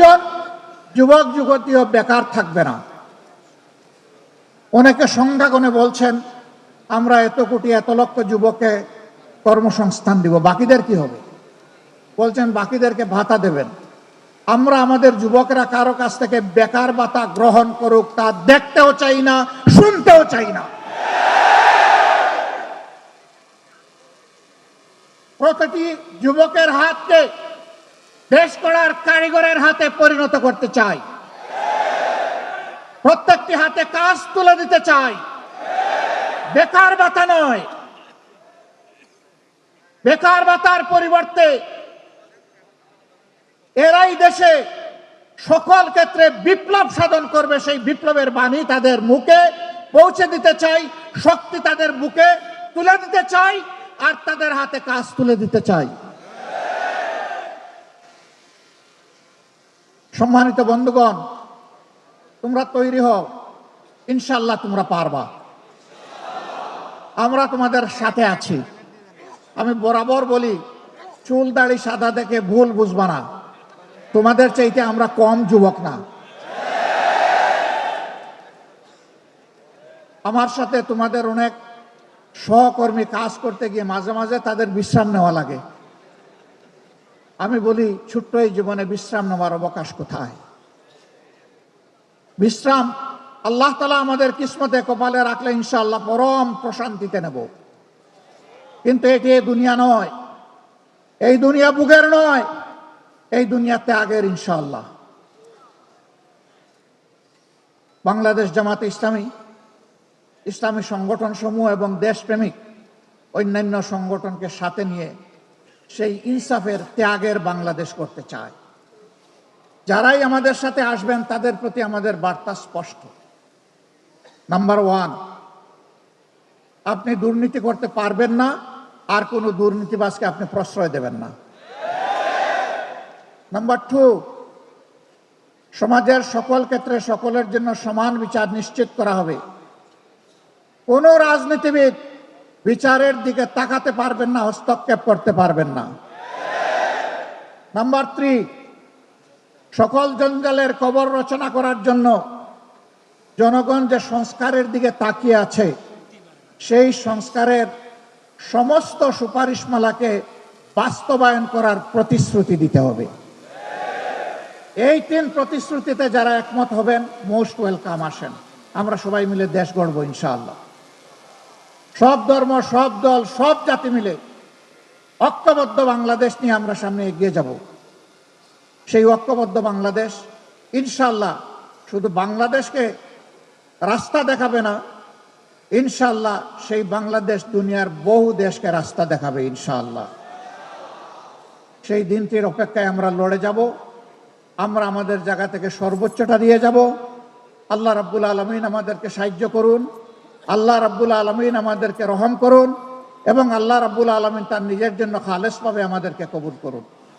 একজন যুবক, যুবতীও বেকার থাকবে না। অনেকে সংখ্যা গণে বলছেন, আমরা এত কোটি, এত লক্ষ যুবককে কর্মসংস্থান দিব, বাকিদের কি হবে? বলছেন, বাকিদেরকে ভাতা দেবেন। আমরা আমাদের যুবকরা কারও কাছ থেকে বেকার ভাতা গ্রহণ করুক, তা দেখতেও চাই না, শুনতেও চাই না। প্রতিটি যুবকের হাতকে দেশ করার কারিগরের হাতে পরিণত করতে চাই। প্রত্যেকটি হাতে কাজ তুলে দিতে চাই। বেকার ভাতা নয়। বেকার ভাতার পরিবর্তে এরাই দেশে সকল ক্ষেত্রে বিপ্লব সাধন করবে, সেই বিপ্লবের বাণী তাদের মুখে পৌঁছে দিতে চাই, শক্তি তাদের বুকে তুলে দিতে চাই, আর তাদের হাতে কাজ তুলে দিতে চাই। সম্মানিত বন্ধুগণ, তোমরা তৈরি হও। ইনশাল্লাহ তোমরা পারবা। আমরা তোমাদের সাথে আছি। আমি বরাবর বলি, চুল দাড়ি সাদা দেখে ভুল বুঝবা না। তোমাদের চাইতে আমরা কম যুবক না। আমার সাথে তোমাদের অনেক সহকর্মী কাজ করতে গিয়ে মাঝে মাঝে তাদের বিশ্রাম নেওয়া লাগে। আমি বলি, ছোট্ট এই জীবনে বিশ্রাম নেওয়ার অবকাশ কোথায়? বিশ্রাম আল্লাহ তালা আমাদের কিসমতে কপালে রাখলে ইনশাল্লাহ পরম প্রশান্তিতে নেব। কিন্তু এটি দুনিয়া নয়। এই দুনিয়া বুকের নয়। এই দুনিয়া ত্যাগের ইনশাল্লাহ বাংলাদেশ জামাতে ইসলামী ইসলামী সংগঠন সমূহ এবং দেশপ্রেমিক অন্যান্য সংগঠনকে সাথে নিয়ে সেই ইনসাফের ত্যাগের বাংলাদেশ করতে চায়। যারাই আমাদের সাথে আসবেন, তাদের প্রতি আমাদের বার্তা স্পষ্ট। নাম্বার ওয়ান আপনি দুর্নীতি করতে পারবেন না, আর কোনো দুর্নীতিবাজকে আপনি প্রশ্রয় দেবেন না। নাম্বার টু সমাজের সকল ক্ষেত্রে সকলের জন্য সমান বিচার নিশ্চিত করা হবে। কোন রাজনীতিবিদ বিচারের দিকে তাকাতে পারবেন না, হস্তক্ষেপ করতে পারবেন না। নাম্বার থ্রি, সকল জঞ্জালের কবর রচনা করার জন্য জনগণ যে সংস্কারের দিকে তাকিয়ে আছে, সেই সংস্কারের সমস্ত সুপারিশমালাকে বাস্তবায়ন করার প্রতিশ্রুতি দিতে হবে। এই তিন প্রতিশ্রুতিতে যারা একমত হবেন, মোস্ট ওয়েলকাম আসেন। আমরা সবাই মিলে দেশ গড়ব, ইনশাআল্লাহ। সব ধর্ম, সব দল, সব জাতি মিলে ঐক্যবদ্ধ বাংলাদেশ নিয়ে আমরা সামনে এগিয়ে যাব। সেই ঐক্যবদ্ধ বাংলাদেশ ইনশাল্লাহ শুধু বাংলাদেশকে রাস্তা দেখাবে না ইনশাল্লাহ সেই বাংলাদেশ দুনিয়ার বহু দেশকে রাস্তা দেখাবে ইনশাল্লাহ সেই দিনটির অপেক্ষায় আমরা লড়ে যাব, আমরা আমাদের জায়গা থেকে সর্বোচ্চটা দিয়ে যাব। আল্লাহ রাব্বুল আলমিন আমাদেরকে সাহায্য করুন। আল্লাহ রাব্বুল আলমিন আমাদেরকে রহম করুন এবং আল্লাহ রাবুল আলমিন তার নিজের জন্য খালেস পাবে আমাদেরকে কবুল করুন।